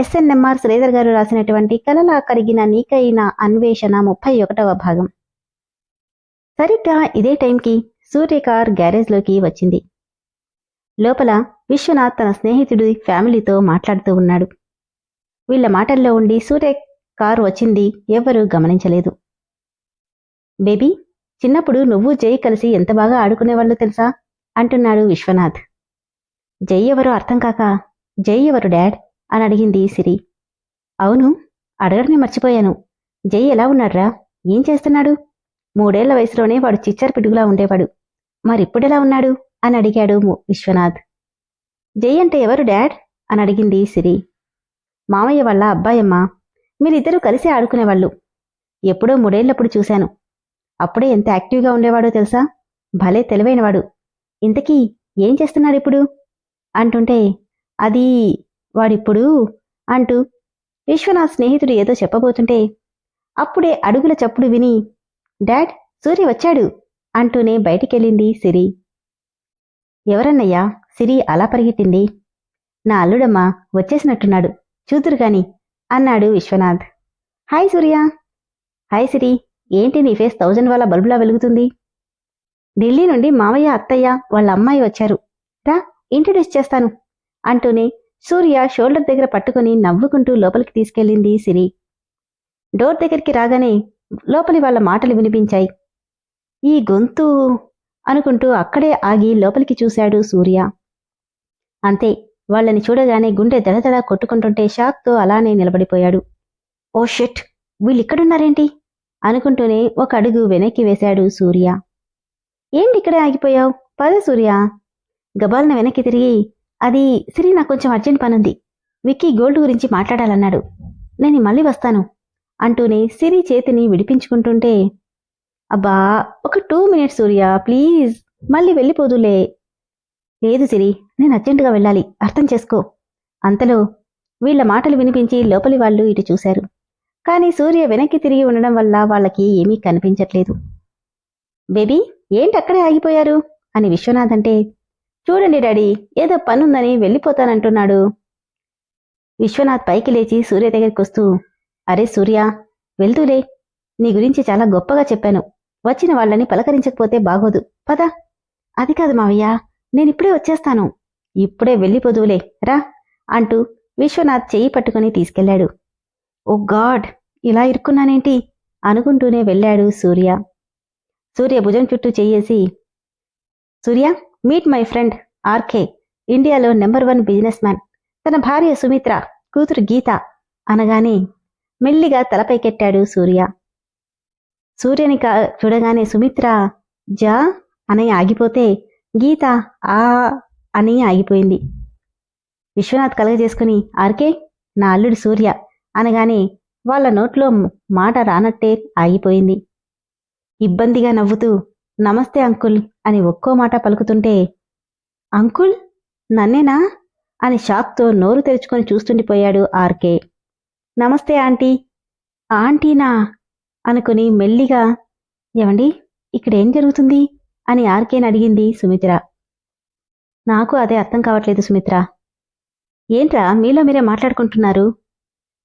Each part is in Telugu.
ఎస్ఎన్ఎంఆర్ శ్రీధర్ గారు రాసినటువంటి కలలా కరిగిన నీకైన అన్వేషణ ముప్పై ఒకటవ భాగం. సరిగ్గా ఇదే టైంకి సూర్య కార్ గ్యారేజ్లోకి వచ్చింది. లోపల విశ్వనాథ్ తన స్నేహితుడి ఫ్యామిలీతో మాట్లాడుతూ ఉన్నాడు. వీళ్ళ మాటల్లో ఉండి సూర్య కారు వచ్చింది ఎవ్వరూ గమనించలేదు. బేబీ చిన్నప్పుడు నువ్వు జై కలిసి ఎంత బాగా ఆడుకునేవాళ్ళు తెలుసా? అంటున్నాడు విశ్వనాథ్. జై ఎవరో అర్థం కాక జై ఎవరు డాడ్? అని అడిగింది సిరి. అవును అడగడమే మర్చిపోయాను. జై ఎలా ఉన్నాడ్రా? ఏం చేస్తున్నాడు? మూడేళ్ళ వయసులోనే వాడు చిచ్చర పిడుగులా ఉండేవాడు. మరిప్పుడెలా ఉన్నాడు? అని అడిగాడు ము- విశ్వనాథ్. జై అంటే ఎవరు డాడ్? అని అడిగింది సిరి. మామయ్య వాళ్ళ అబ్బాయమ్మ. మీరిద్దరూ కలిసి ఆడుకునేవాళ్ళు. ఎప్పుడో మూడేళ్ళప్పుడు చూశాను. అప్పుడే ఎంత యాక్టివ్గా ఉండేవాడో తెలుసా? భలే తెలివైనవాడు. ఇంతకీ ఏం చేస్తున్నాడు ఇప్పుడు అంటుంటే అది వాడిప్పుడు అంటూ విశ్వనాథ్ స్నేహితుడు ఏదో చెప్పబోతుంటే అప్పుడే అడుగుల చప్పుడు విని డాడ్ సూర్య వచ్చాడు అంటూనే బయటికెళ్ళింది సిరి. ఎవరన్నయ్యా? సిరి అలా పరిగెట్టింది నా అల్లుడమ్మా వచ్చేసినట్టున్నాడు. చూతురు గాని అన్నాడు విశ్వనాథ్. హాయ్ సూర్య. హాయ్ సిరి. ఏంటి నీ ఫేస్ థౌజండ్ వాళ్ళ బల్బులా వెలుగుతుంది? ఢిల్లీ నుండి మావయ్య అత్తయ్య వాళ్ళ అమ్మాయి వచ్చారు. రా ఇంట్రడ్యూస్ చేస్తాను అంటూనే సూర్య షోల్డర్ దగ్గర పట్టుకుని నవ్వుకుంటూ లోపలికి తీసుకెళ్ళింది సిరి. డోర్ దగ్గరికి రాగానే లోపలి వాళ్ళ మాటలు వినిపించాయి. ఈ గొంతు అనుకుంటూ అక్కడే ఆగి లోపలికి చూశాడు సూర్య. అంతే వాళ్ళని చూడగానే గుండె దడదడ కొట్టుకుంటుంటే షాక్తో అలానే నిలబడిపోయాడు. ఓ షెట్ వీళ్ళిక్కడున్నారేంటి? అనుకుంటూనే ఒక అడుగు వెనక్కి వేశాడు సూర్య. ఏంటి ఇక్కడే ఆగిపోయావు? పద సూర్య. గబాల్న వెనక్కి తిరిగి అది సిరి నాకు కొంచెం అర్జెంట్ పనుంది. విక్కీ గోల్డ్ గురించి మాట్లాడాలన్నాడు. నేను మళ్ళీ వస్తాను అంటూనే సిరి చేతిని విడిపించుకుంటుంటే అబ్బా ఒక టూ మినిట్స్ సూర్య ప్లీజ్ మళ్ళీ వెళ్ళిపోదులే. లేదు సిరి నేను అర్జెంటుగా వెళ్ళాలి అర్థం చేసుకో. అంతలో వీళ్ళ మాటలు వినిపించి లోపలి వాళ్ళు ఇటు చూశారు. కానీ సూర్య వెనక్కి తిరిగి ఉండడం వల్ల వాళ్ళకి ఏమీ కనిపించట్లేదు. బేబీ ఏంటి అక్కడే ఆగిపోయారు? అని విశ్వనాథ్ అంటే చూడండి డాడీ ఏదో పనుందని వెళ్ళిపోతానంటున్నాడు. విశ్వనాథ్ పైకి లేచి సూర్య దగ్గరికి వస్తూ అరే సూర్య వెళ్తూలే నీ గురించి చాలా గొప్పగా చెప్పాను. వచ్చిన వాళ్ళని పలకరించకపోతే బాగోదు. పద. అది కాదు మావయ్య నేనిప్పుడే వచ్చేస్తాను. ఇప్పుడే వెళ్ళిపోదువులే. రా. అంటూ విశ్వనాథ్ చెయ్యి పట్టుకుని తీసుకెళ్ళాడు ఓ గాడ్ ఇలా ఇరుక్కున్నానేంటి? అనుకుంటూనే వెళ్ళాడు సూర్య. సూర్య భుజం చుట్టూ చెయ్యేసి Surya meet my friend RK ఇండియాలో నెంబర్ వన్ బిజినెస్ మ్యాన్ తన భార్య సుమిత్ర కూతురు గీత అనగానే మెల్లిగా తలపైకెట్టాడు సూర్య. సూర్యని కా- చూడగానే సుమిత్ర జా అని ఆగిపోతే గీత ఆ అని ఆగిపోయింది. విశ్వనాథ్ కలగజేసుకుని ఆర్కే నా అల్లుడు సూర్య అనగానే వాళ్ళ నోట్లో మాట రానట్టే ఆగిపోయింది. ఇబ్బందిగా నవ్వుతూ నమస్తే అంకుల్ అని ఒక్కో మాట పలుకుతుంటే అంకుల్ నన్నేనా? అని షాక్తో నోరు తెరుచుకొని చూస్తుండిపోయాడు ఆర్కే. నమస్తే ఆంటీ. ఆంటీనా? అనుకుని మెల్లిగా ఏమండి ఇక్కడేం జరుగుతుంది? అని ఆర్కేని అడిగింది సుమిత్ర. నాకు అదే అర్థం కావట్లేదు సుమిత్ర. ఏంట్రా మీలో మీరే మాట్లాడుకుంటున్నారు?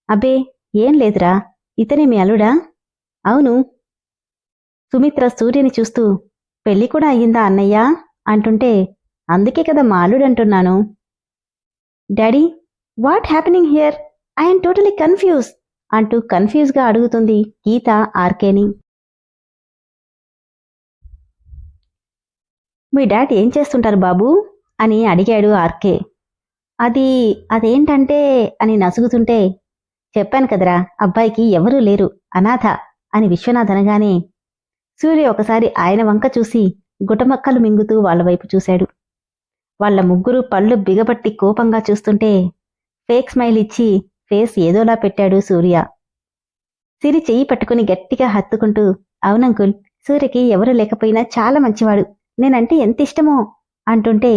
అబ్బే ఏం లేదురా ఇతనే మీ అల్లుడా? అవును సుమిత్ర సూర్యని చూస్తూ పెళ్ళి కూడా అయ్యిందా అన్నయ్య? అంటుంటే అందుకే కదా మాలుడంటున్నాను. Daddy what happening here? I'm totally confuse అంటూ కన్ఫ్యూజ్గా అడుగుతుంది గీత ఆర్కేని. మీ డాడ్ ఏం చేస్తుంటారు బాబు? అని అడిగాడు ఆర్కే. అది అదేంటంటే అని నసుగుతుంటే చెప్పాను కదరా అబ్బాయికి ఎవరూ లేరు అనాథ అని విశ్వనాథ్ అనగానే సూర్య ఒకసారి ఆయన వంక చూసి గుటమక్కలు మింగుతూ వాళ్ళ వైపు చూశాడు. వాళ్ళ ముగ్గురు పళ్ళు బిగబట్టి కోపంగా చూస్తుంటే ఫేక్ స్మైల్ ఇచ్చి ఫేస్ ఏదోలా పెట్టాడు సూర్య. సిరి చెయ్యి పట్టుకుని గట్టిగా హత్తుకుంటూ అవునంకుల్ సూర్యకి ఎవరు లేకపోయినా చాలా మంచివాడు. నేనంటే ఎంత ఇష్టమో అంటుంటే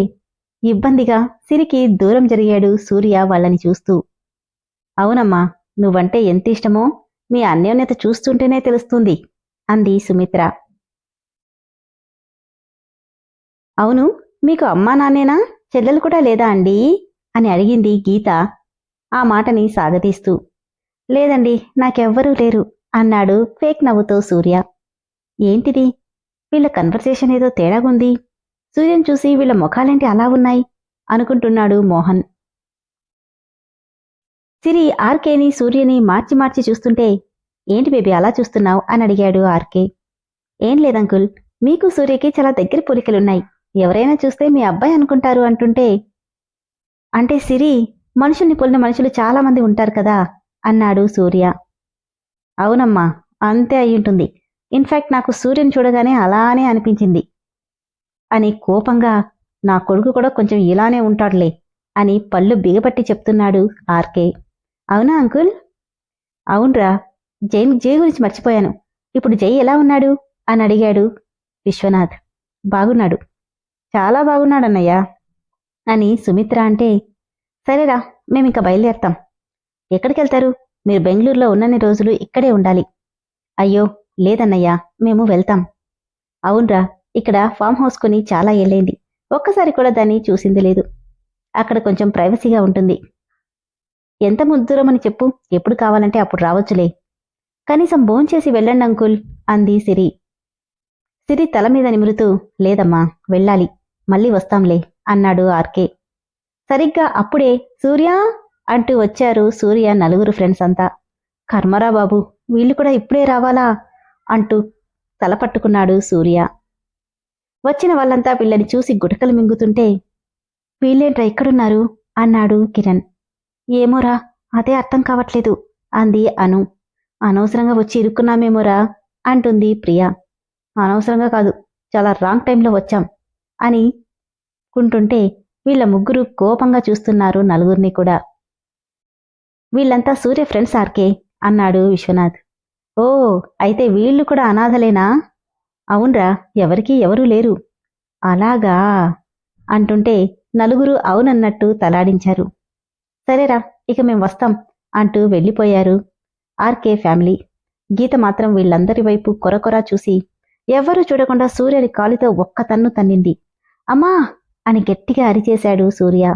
ఇబ్బందిగా సిరికి దూరం జరిగాడు సూర్య వాళ్ళని చూస్తూ. అవునమ్మా నువ్వంటే ఎంత ఇష్టమో మీ అన్యోన్యత చూస్తుంటేనే తెలుస్తుంది. అంది సుమిత్ర. అవును మీకు అమ్మా నాన్నేనా? చెల్లెలు కూడా లేదా అండి? అని అడిగింది గీత. ఆ మాటని సాగతీస్తూ. లేదండి నాకెవ్వరూ లేరు అన్నాడు ఫేక్ నవ్వుతో సూర్య. ఏంటిది? వీళ్ళ కన్వర్సేషన్ ఏదో తేడాగుంది. సూర్యం చూసి వీళ్ళ ముఖాలేంటి అలా ఉన్నాయి? అనుకుంటున్నాడు మోహన్. సిరి ఆర్కేని సూర్యని మార్చి మార్చి చూస్తుంటే ఏంటి బేబీ అలా చూస్తున్నావు అని అడిగాడు ఆర్కే. ఏం లేదంకుల్ మీకు సూర్యకి చాలా దగ్గర పోలికలున్నాయి. ఎవరైనా చూస్తే మీ అబ్బాయి అనుకుంటారు అంటుంటే అంటే సిరి మనుషుల్ని పోలిన మనుషులు చాలామంది ఉంటారు కదా అన్నాడు సూర్య. అవునమ్మా అంతే అయ్యుంటుంది ఇన్ఫాక్ట్ నాకు సూర్యుని చూడగానే అలానే అనిపించింది. అని కోపంగా నా కొడుకు కూడా కొంచెం ఇలానే ఉంటాడులే అని పళ్ళు బిగపట్టి చెప్తున్నాడు ఆర్కే. అవునా అంకుల్? అవునరా జై జై గురించి మర్చిపోయాను. ఇప్పుడు జై ఎలా ఉన్నాడు? అని అడిగాడు విశ్వనాథ్. బాగున్నాడు. చాలా బాగున్నాడన్నయ్యా అని సుమిత్ర అంటే సరేరా మేమింక బయలుదేరతాం. ఎక్కడికి వెళ్తారు మీరు బెంగళూరులో ఉన్నన్ని రోజులు ఇక్కడే ఉండాలి. అయ్యో లేదన్నయ్యా మేము వెళ్తాం. అవునరా ఇక్కడ ఫామ్ హౌస్ కొని చాలా ఏళ్ళైంది. ఒక్కసారి కూడా దాన్ని చూసింది లేదు. అక్కడ కొంచెం ప్రైవసీగా ఉంటుంది. ఎంత ముద్దురమని చెప్పు ఎప్పుడు కావాలంటే అప్పుడు రావచ్చులే. కనీసం భోంచేసి వెళ్ళండి అంకుల్ అంది సిరి. సిరి తల మీద నిమురుతూ లేదమ్మా వెళ్ళాలి మళ్ళీ వస్తాంలే అన్నాడు ఆర్కే. సరిగ్గా అప్పుడే సూర్య అంటూ వచ్చారు సూర్య నలుగురు ఫ్రెండ్స్ అంతా. కర్మరా బాబు వీళ్ళు కూడా ఇప్పుడే రావాలా అంటూ తల పట్టుకున్నాడు సూర్య. వచ్చిన వాళ్ళంతా వీళ్ళని చూసి గుటకలు మింగుతుంటే వీళ్ళేంట్రా ఇక్కడున్నారు అన్నాడు కిరణ్. ఏమోరా అదే అర్థం కావట్లేదు అంది అను. అనవసరంగా వచ్చి ఇరుక్కున్నామేమోరా? అంటుంది ప్రియా. అనవసరంగా కాదు చాలా రాంగ్ టైంలో వచ్చాం అని కుంటుంటే వీళ్ళ ముగ్గురు కోపంగా చూస్తున్నారు నలుగురిని కూడా. వీళ్ళంతా సూర్య ఫ్రెండ్స్ ఆర్కే అన్నాడు విశ్వనాథ్. ఓ అయితే వీళ్ళు కూడా అనాథలేనా? అవునరా ఎవరికీ ఎవరూ లేరు. అలాగా? అంటుంటే నలుగురు అవునన్నట్టు తలాడించారు. సరేరా ఇక మేం వస్తాం అంటూ వెళ్ళిపోయారు. RK family. గీత మాత్రం వీళ్ళందరి వైపు కొరకొరా చూసి ఎవ్వరూ చూడకుండా సూర్యని కాలితో ఒక్క తన్ను తన్నింది. అమ్మా! అని గట్టిగా అరిచేశాడు సూర్య.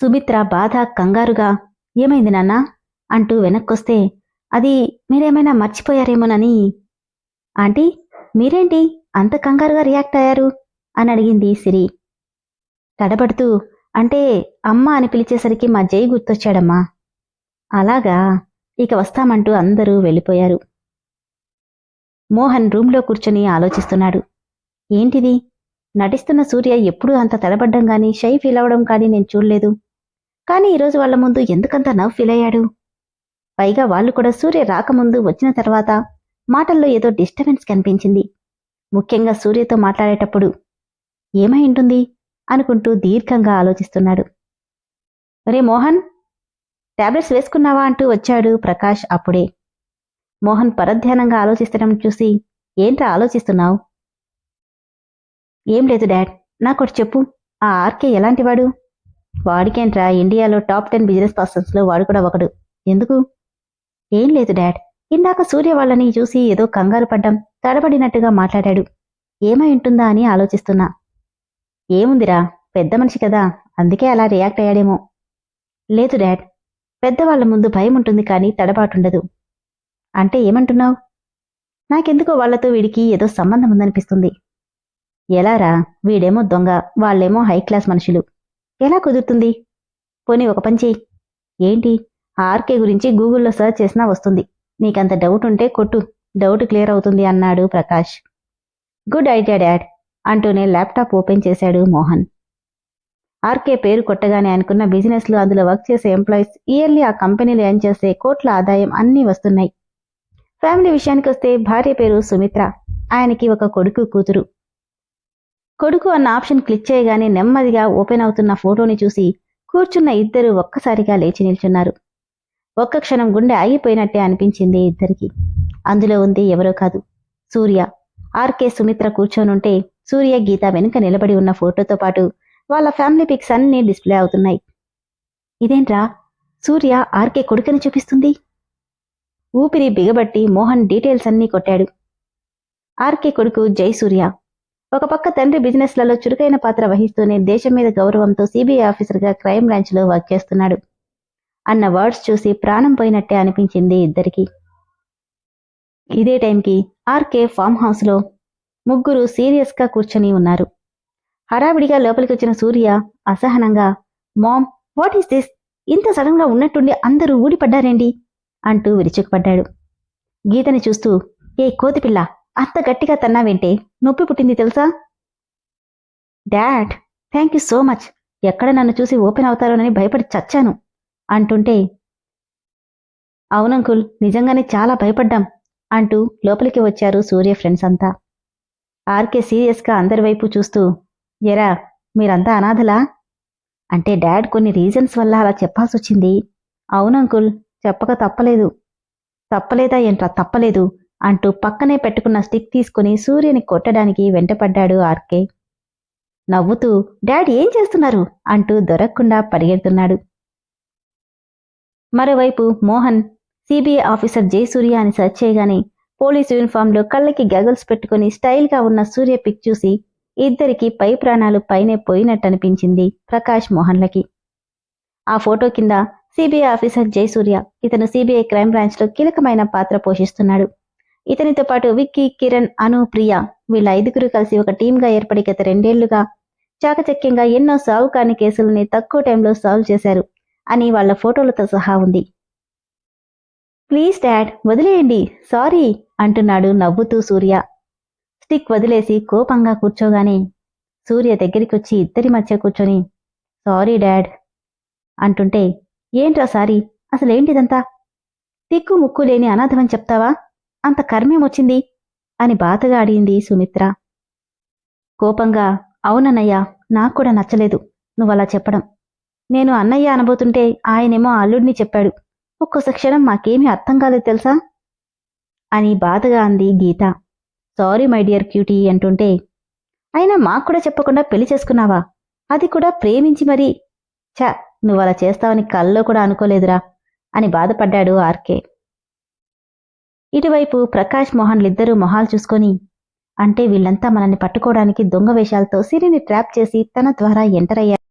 సుమిత్ర బాధ కంగారుగా ఏమైంది నాన్నా? అంటూ వెనక్కొస్తే అది మీరేమైనా మర్చిపోయారేమోనని. ఆంటీ మీరేంటి అంత కంగారుగా రియాక్ట్ అయ్యారు? అని అడిగింది సిరి. తడబడుతూ అంటే అమ్మ అని పిలిచేసరికి మా జై గుర్తొచ్చాడమ్మా. అలాగా ఇక వస్తామంటూ అందరూ వెళ్ళిపోయారు. మోహన్ రూంలో కూర్చొని ఆలోచిస్తున్నాడు. ఏంటిది? నటిస్తున్న సూర్య ఎప్పుడూ అంత తడబడ్డం గాని షై ఫీల్ అవడం కానీ నేను చూడలేదు. కానీ ఈరోజు వాళ్ళ ముందు ఎందుకంత నవ్వు ఫీల్ అయ్యాడు? పైగా వాళ్ళు కూడా సూర్య రాకముందు వచ్చిన తర్వాత మాటల్లో ఏదో డిస్టర్బెన్స్ కనిపించింది. ముఖ్యంగా సూర్యతో మాట్లాడేటప్పుడు ఏమై ఉంటుంది అనుకుంటూ దీర్ఘంగా ఆలోచిస్తున్నాడు. రే మోహన్ టాబ్లెట్స్ వేసుకున్నావా అంటూ వచ్చాడు ప్రకాష్ అప్పుడే. మోహన్ పరధ్యానంగా ఆలోచిస్తడం చూసి ఏంట్రా ఆలోచిస్తున్నావు? ఏం లేదు డాడ్ నాకొటి చెప్పు. ఆ ఆర్కే ఎలాంటివాడు? వాడికేంట్రా ఇండియాలో టాప్ టెన్ బిజినెస్ పర్సన్స్లో వాడు కూడా ఒకడు. ఎందుకు? ఏం లేదు డాడ్. ఇందాక సూర్య వాళ్ళని చూసి ఏదో కంగారు పడ్డం తడబడినట్టుగా మాట్లాడాడు. ఏమై ఉంటుందా అని ఆలోచిస్తున్నా. ఏముందిరా పెద్ద మనిషి కదా అందుకే అలా రియాక్ట్ అయ్యాడేమో. లేదు డాడ్ పెద్దవాళ్ళ ముందు భయం ఉంటుంది కానీ తడబాటుండదు. అంటే ఏమంటున్నావు? నాకెందుకో వాళ్ళతో వీడికి ఏదో సంబంధం ఉందనిపిస్తుంది ఎలారా? వీడేమో దొంగ వాళ్ళేమో హై క్లాస్ మనుషులు. ఎలా కుదురుతుంది? పోనీ ఒక పంచి ఏంటి? ఆర్కే గురించి గూగుల్లో సెర్చ్ చేసినా వస్తుంది. నీకంత డౌట్ ఉంటే కొట్టు. డౌట్ క్లియర్ అవుతుంది అన్నాడు ప్రకాష్. గుడ్ ఐడియా డాడ్ అంటూనే ల్యాప్టాప్ ఓపెన్ చేశాడు మోహన్. ఆర్కే పేరు కొట్టగానే అనుకున్న బిజినెస్లు అందులో వర్క్ చేసే ఎంప్లాయీస్ ఇయర్లీ ఆ కంపెనీలు ఏం చేసే కోట్ల ఆదాయం అన్నీ వస్తున్నాయి. ఫ్యామిలీ విషయానికి వస్తే భార్య పేరు సుమిత్ర. ఆయనకి ఒక కొడుకు కూతురు. కొడుకు అన్న ఆప్షన్ క్లిక్ చేయగానే నెమ్మదిగా ఓపెన్ అవుతున్న ఫోటోని చూసి కూర్చున్న ఇద్దరు ఒక్కసారిగా లేచి నిల్చున్నారు. ఒక్క క్షణం గుండె ఆగిపోయినట్టే అనిపించింది ఇద్దరికి. అందులో ఉంది ఎవరో కాదు సూర్య. ఆర్కే సుమిత్ర కూర్చొనుంటే సూర్య గీత వెనుక నిలబడి ఉన్న ఫోటోతో పాటు వాళ్ళ ఫ్యామిలీ పిక్స్ అన్నీ డిస్ప్లే అవుతున్నాయి. ఇదేంట్రా? సూర్య ఆర్కే కొడుకని చూపిస్తుంది. ఊపిరి బిగబట్టి మోహన్ డీటెయిల్స్ అన్నీ కొట్టాడు. ఆర్కే కొడుకు జై సూర్య. ఒక పక్క తండ్రి బిజినెస్లలో చురుకైన పాత్ర వహిస్తూనే దేశం మీద గౌరవంతో సిబిఐ ఆఫీసర్గా క్రైమ్ బ్రాంచ్లో వర్క్ చేస్తున్నాడు. అన్న వర్డ్స్ చూసి ప్రాణం పోయినట్టే అనిపించింది ఇద్దరికి. ఇదే టైంకి ఆర్కే ఫామ్ హౌస్లో ముగ్గురు సీరియస్గా కూర్చొని ఉన్నారు. హడావిడిగా లోపలికి వచ్చిన సూర్య అసహనంగా మామ్ వాట్ ఈస్ దిస్ ఇంత సడన్గా ఉన్నట్టుండి అందరూ ఊడిపడ్డారేంటి? అంటూ విరుచుకుపడ్డాడు. గీతని చూస్తూ ఏ కోతిపిల్ల అంత గట్టిగా తన్నావేంటే? నొప్పి పుట్టింది తెలుసా? Dad thank you so much ఎక్కడ నన్ను చూసి ఓపెన్ అవుతారోనని భయపడి చచ్చాను. అంటుంటే అవునంకుల్ నిజంగానే చాలా భయపడ్డాం. అంటూ లోపలికి వచ్చారు సూర్య ఫ్రెండ్స్ అంతా. ఆర్కే సీరియస్గా అందరి వైపు చూస్తూ ఎరా మీరంతా అనాథలా? అంటే డాడ్ కొన్ని రీజన్స్ వల్ల అలా చెప్పాల్సి వచ్చింది అవునంకుల్ చెప్పక తప్పలేదు. తప్పలేదా ఏంట్రా తప్పలేదు అంటూ పక్కనే పెట్టుకున్న స్టిక్ తీసుకుని సూర్యుని కొట్టడానికి వెంటపడ్డాడు ఆర్కే. నవ్వుతూ డాడ్ ఏం చేస్తున్నారు? అంటూ దొరక్కుండా పరిగెడుతున్నాడు. మరోవైపు మోహన్ సిబిఐ ఆఫీసర్ జయసూర్య అని సెర్చ్ చేయగానే పోలీస్ యూనిఫామ్లో కళ్ళకి గగల్స్ పెట్టుకుని స్టైల్గా ఉన్న సూర్య పిక్ చూసి ఇద్దరికి పై ప్రాణాలు పైనే పోయినట్టు అనిపించింది ప్రకాష్ మోహన్లకి. ఆ ఫోటో కింద సిబిఐ ఆఫీసర్ జయసూర్య ఇతను సిబిఐ క్రైమ్ బ్రాంచ్లో కీలకమైన పాత్ర పోషిస్తున్నాడు. ఇతనితో పాటు విక్కీ కిరణ్ అను ప్రియ వీళ్ళ ఐదుగురు కలిసి ఒక టీంగా ఏర్పడి గత రెండేళ్ళుగా చాకచక్యంగా ఎన్నో సాగు కాని కేసులని తక్కువ టైంలో సాల్వ్ చేశారు అని వాళ్ళ ఫోటోలతో సహా ఉంది. ప్లీజ్ డాడ్ వదిలేయండి సారీ అంటున్నాడు నవ్వుతూ సూర్య. స్టిక్ వదిలేసి కోపంగా కూర్చోగానే సూర్య దగ్గరికొచ్చి ఇద్దరి మధ్య కూర్చొని సారీ డాడ్ అంటుంటే ఏంట్రా సారీ? అసలేంటిదంతా? తిక్కు ముక్కు లేని అనాథమని చెప్తావా? అంత కర్మేమొచ్చింది? అని బాధగా అడిగింది సుమిత్ర. కోపంగా అవునన్నయ్య నాకు కూడా నచ్చలేదు నువ్వలా చెప్పడం. నేను అన్నయ్య అనబోతుంటే ఆయనేమో అల్లుడిని చెప్పాడు. ఒక్కొక్క క్షణం మాకేమీ అర్థం కాలేదు తెలుసా? అని బాధగా అంది Geetha. Sorry my dear cutie అంటుంటే అయినా మాకు కూడా చెప్పకుండా పెళ్ళి చేసుకున్నావా? అది కూడా ప్రేమించి మరీ. నువ్వు అలా చేస్తావని కల్లో కూడా అనుకోలేదురా అని బాధపడ్డాడు ఆర్కే. ఇటువైపు ప్రకాష్ మోహన్లిద్దరూ మొహాలు చూసుకొని అంటే వీళ్ళంతా మనల్ని పట్టుకోవడానికి దొంగ వేషాలతో సిరిని ట్రాప్ చేసి తన ద్వారా ఎంటర్ అయ్యారు.